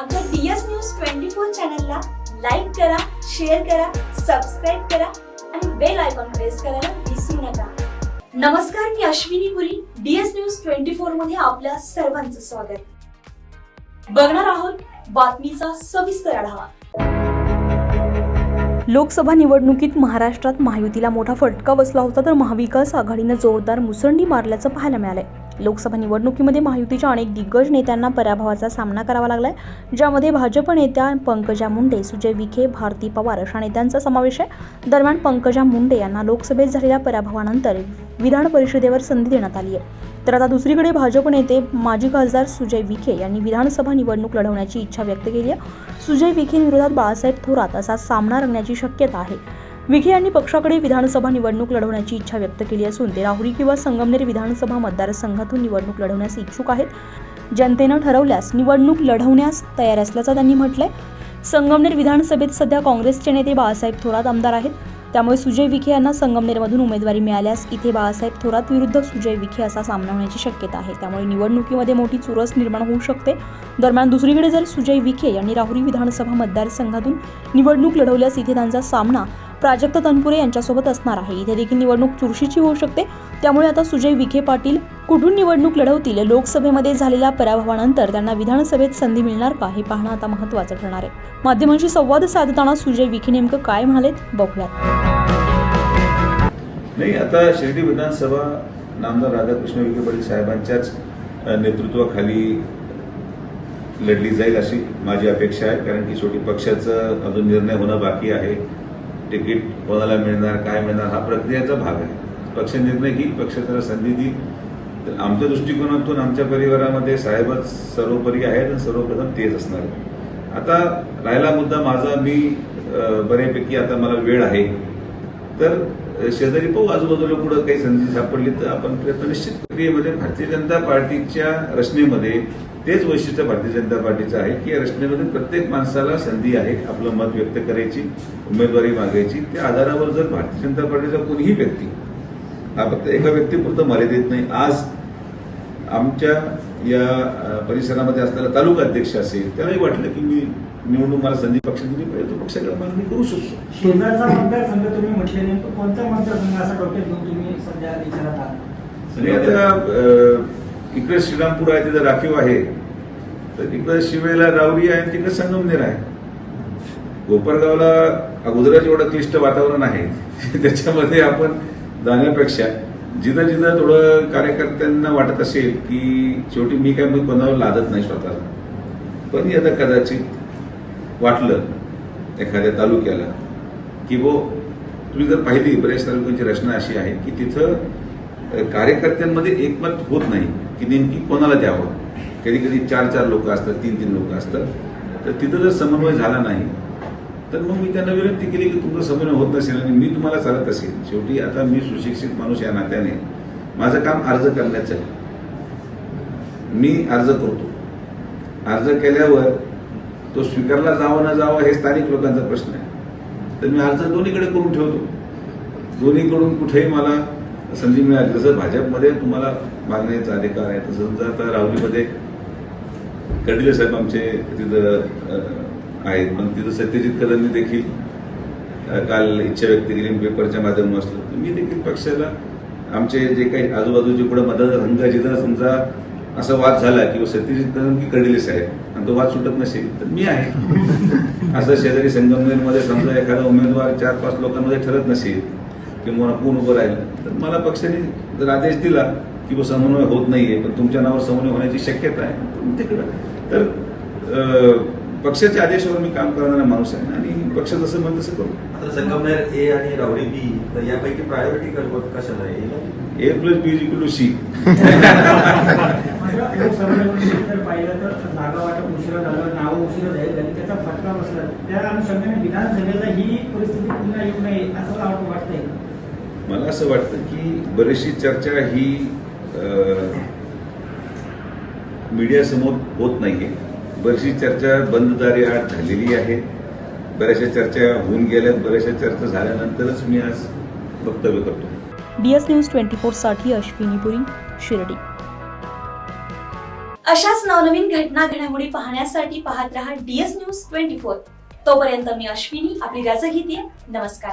आमच्या DS news twenty four चॅनलला like करा शेअर करा सबस्क्राईब करा आणि बेल आयकॉन प्रेस करायला विसरू नका. नमस्कार मी Ashwini Puri DS news twenty फोरमध्ये आपल्या सर्वांचं स्वागत. बघणार आहोत बातमीचा सविस्तर आढावा. लोकसभा निवडणुकीत महाराष्ट्रात महायुतीला मोठा फटका बसला होता तर महाविकास आघाडीनं जोरदार मुसंडी मारल्याचं पाहायला मिळालंय. लोकसभा निवडणुकीमध्ये महायुतीच्या अनेक दिग्गज नेत्यांना पराभवाचा सामना करावा लागलाय. ज्यामध्ये भाजप नेत्या पंकजा मुंडे सुजय विखे भारती पवार अशा नेत्यांचा समावेश आहे. दरम्यान पंकजा मुंडे यांना लोकसभेत झालेल्या पराभवानंतर विधान परिषदेवर संधी देण्यात आली आहे. तर आता दुसरीकडे भाजप नेते माजी खासदार सुजय विखे यांनी विधानसभा निवडणूक लढवण्याची इच्छा व्यक्त केली आहे. सुजय विखेंविरोधात बाळासाहेब थोरात असा सामना रंगण्याची शक्यता आहे. विखे यांनी पक्षाकडे विधानसभा निवडणूक लढवण्याची इच्छा व्यक्त केली असून ते राहुरी किंवा संगमनेर विधानसभा मतदारसंघातून निवडणूक लढवण्यास इच्छुक आहेत. जनतेनं ठरवल्यास निवडणूक लढवण्यास तयार असल्याचं त्यांनी म्हटलंय. संगमनेर विधानसभेत सध्या काँग्रेसचे नेते बाळासाहेब थोरात आमदार आहेत. त्यामुळे सुजय विखे यांना संगमनेरमधून उमेदवारी मिळाल्यास इथे बाळासाहेब थोरात विरुद्ध सुजय विखे असा सामना होण्याची शक्यता आहे. त्यामुळे निवडणुकीमध्ये मोठी चुरस निर्माण होऊ शकते. दरम्यान दुसरीकडे जर सुजय विखे यांनी राहुरी विधानसभा मतदारसंघातून निवडणूक लढवल्यास इथे त्यांचा सामना प्राजक्त तनपुरे यांच्यासोबत असणार आहे. इथे देखील निवडणूक चुरशीची होऊ शकते. त्यामुळे आता सुजय विखे पाटील कुठून निवडणूक लढवतील? लोकसभेमध्ये झालेल्या पराभवानंतर त्यांना विधानसभेत संधी मिळणार का? हे पाहणं आता महत्त्वाचं ठरणार आहे. माध्यमांशी संवाद साधताना सुजय विखे नेमकं काय म्हणालेत? बघूयात. नाही आता शिर्डी विधानसभा नामदार राधाकृष्ण विखे पाटील साहेबांच्याच नेतृत्वाखाली लढली जाईल अशी माझी अपेक्षा आहे. कारण की शेवटी पक्षाचं अजून निर्णय होणं बाकी आहे. तिकीट कोणाला मिळणार काय मिळणार हा प्रक्रियेचा भाग आहे. पक्ष निर्णय घेईल पक्ष त्याला संधी देईल. तर आमच्या दृष्टिकोनातून आमच्या परिवारामध्ये साहेबच सर्वोपरी आहेत आणि सर्वप्रथम तेच असणार आहेत. आता राहिला मुद्दा माझा मी बऱ्यापैकी आता मला वेळ आहे. तर शेजारी पाहू आजूबाजूला कुठं काही संधी सापडली तर आपण प्रयत्न निश्चित प्रक्रियेमध्ये म्हणजे भारतीय जनता पार्टीच्या रचनेमध्ये तेच वैशिष्ट्य भारतीय जनता पार्टीचं आहे की या रचनेमध्ये प्रत्येक माणसाला संधी आहे आपलं मत व्यक्त करायची उमेदवारी मागायची. त्या आधारावर जर भारतीय जनता पार्टीचा कोणीही व्यक्ती हा फक्त एका व्यक्तीपुरतं मर्यादित नाही. आज आमच्या या परिसरामध्ये असलेला तालुका अध्यक्ष असेल त्यालाही वाटलं की मी निवडून मला संधी पक्ष दिली पाहिजे तो पक्षाकडे मागणी करू शकतो. शेजारचा मतदारसंघ तुम्ही म्हटले नेमकं कोणता मतदारसंघ असा डोक्यात घेऊन तुम्ही सध्या विचारात आहात? आता इकडे श्रीरामपूर आहे तिथं राखीव आहे. तर इकडे शिवेला रावरी आहे आणि तिकडे संगमनेर आहे. कोपरगावला अगोदरच एवढं क्लिष्ट वातावरण आहे. त्याच्यामध्ये आपण जाण्यापेक्षा जिथं जिथं थोडं कार्यकर्त्यांना वाटत असेल की शेवटी मी काय मग कोणावर लादत नाही स्वतःला. पण आता कदाचित वाटलं एखाद्या तालुक्याला की वो तुम्ही जर पाहिली बऱ्याच तालुक्यांची रचना अशी आहे की तिथं कार्यकर्त्यांमध्ये एकमत होत नाही की नेमकी कोणाला द्यावं? कधी कधी चार चार लोक असतात तीन तीन लोक असतात. तर तिथं जर समन्वय झाला नाही तर मग मी त्यांना विनंती केली की तुमचा समन्वय होत नसेल आणि मी तुम्हाला चालत असेल. शेवटी आता मी सुशिक्षित माणूस या नात्याने. माझं काम अर्ज करण्याचं मी अर्ज करतो. अर्ज केल्यावर तो स्वीकारला जावं न जावं हे स्थानिक लोकांचा प्रश्न आहे. तर मी अर्ज दोन्हीकडे करून ठेवतो. दोन्हीकडून कुठेही मला संधी मिळाली जसं भाजपमध्ये तुम्हाला मागण्याचा अधिकार आहे तसं समजा आता राहुलीमध्ये कर्डिले साहेब आमचे तिथं आहेत. पण तिथं सत्यजित कदमनी देखील काल इच्छा व्यक्त केली पेपरच्या माध्यमातून असलं तर मी देखील पक्षाला आमचे जे काही आजूबाजूचे पुढे मतदारसंघ जिथं समजा असा वाद झाला किंवा सत्यजित कदम की कर्डिले साहेब आणि तो वाद सुटत नसेल तर मी आहे. असं शेजारी संगमनेरमध्ये समजा एखादा उमेदवार चार पाच लोकांमध्ये ठरत नसेल किंवा कोण उभं राहिलं. तर मला पक्षाने जर आदेश दिला की बुवा समन्वय होत नाहीये पण तुमच्या नावावर समन्वय होण्याची शक्यता आहे तिकडं. तर पक्षाच्या आदेशावर मी काम करणारा माणूस आहे आणि पक्ष जसं म्हणत तसं करू. आता संगमनेर ए आणि रावडी बी तर यापैकी प्रायोरिटी कशाला आहे? A plus B equal to C पाहिलं तर जागा वाटप उशिरा झालं नावं उशिरा त्याचा फटका बसला. त्या अनुषंगाने विधानसभेला ही परिस्थिती पुन्हा येऊ नये असं मला वाटतंय. मला असं वाटतं की बरीचशी चर्चा ही मीडियासमोर होत नाहीये. बरीचशी चर्चा बंद दारी आत झालेली आहे. बऱ्याचशा चर्चा होऊन गेल्यात. बऱ्याचशा चर्चा झाल्यानंतरच मी आज वक्तव्य करतो. डी एस न्यूज ट्वेंटी फोरसाठी अश्विनी पुरी शिर्डी. अशाच नवनवीन घटना घडामोडी पाहण्यासाठी पाहत रहा डीएस न्यूज ट्वेंटी फोर तोपर्यंत मी अश्विनी आपली रजा घेते. नमस्कार.